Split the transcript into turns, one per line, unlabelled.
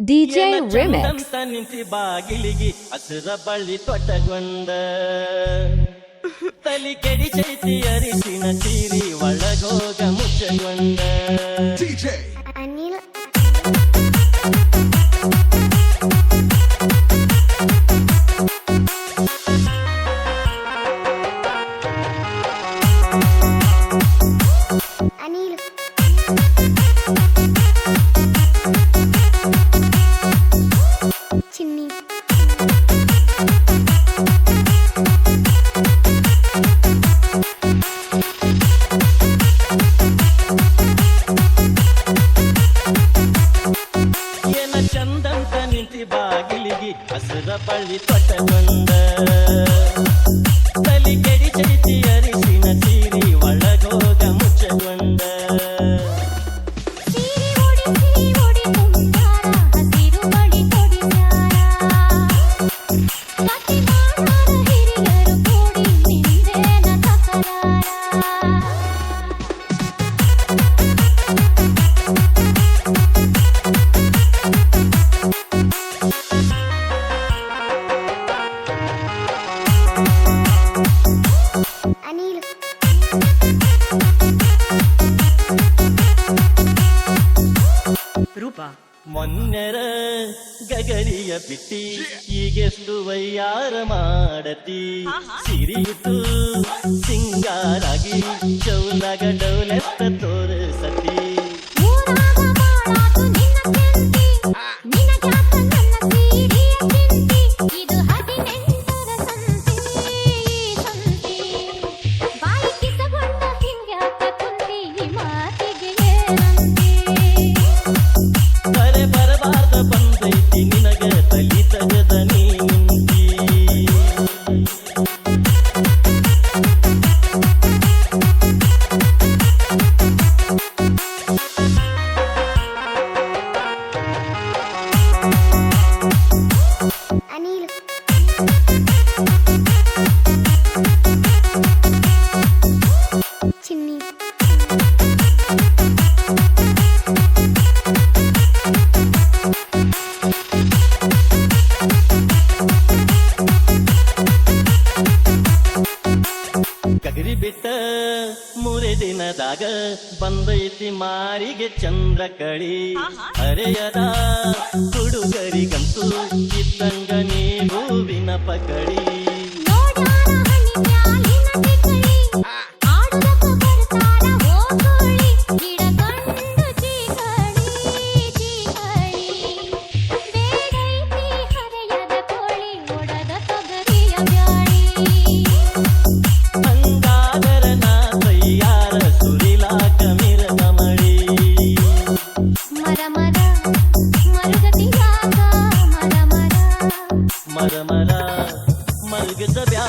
Remix.
ಚಂದಂತ ನಿಂತಿ ಬಾಗಿಲಿಗಿ ಹಸಿರ ಬಳ್ಳಿ ತೊಟ್ಟಗೊಂಡ ತಲಿ ಕೆಡಿ ಚೈತಿ ಅರಿಸಿನ ಸೀರಿ ಒಳಗೋಗ ಮುಚ್ಚಗೊಂಡ ಬಾಗಿಲಿಗಿ ಪಳ್ಳಿ ಬಳ್ಳಿ ಬಂದ ತಲಿ ಕೆಡಿ ಚೈತಿ ಮೊನ್ನೆರ ಗಗರಿಯ ಬಿಟ್ಟಿ ಈಗೆಷ್ಟು ವಯ್ಯಾರ ಮಾಡತಿ. ಸಿರಿಯಿತು ಸಿಂಗಾರಾಗಿ ಚೌಲಾಗ ಡೌಲೆತ್ತ ತೋರಿಸತಿ ಗಗರಿ ಬಿಟ್ಟ ಮೂರೇ ದಿನದಾಗ ಬಂದೈತಿ ಮಾರಿಗೆ ಚಂದ್ರ ಕಳಿ. ಅರೆಯದ ಹುಡುಗರಿಗಂತೂ ಇದ್ದಂಗ ನೀ ಹೂವಿನ ಪಕಡಿ जब्या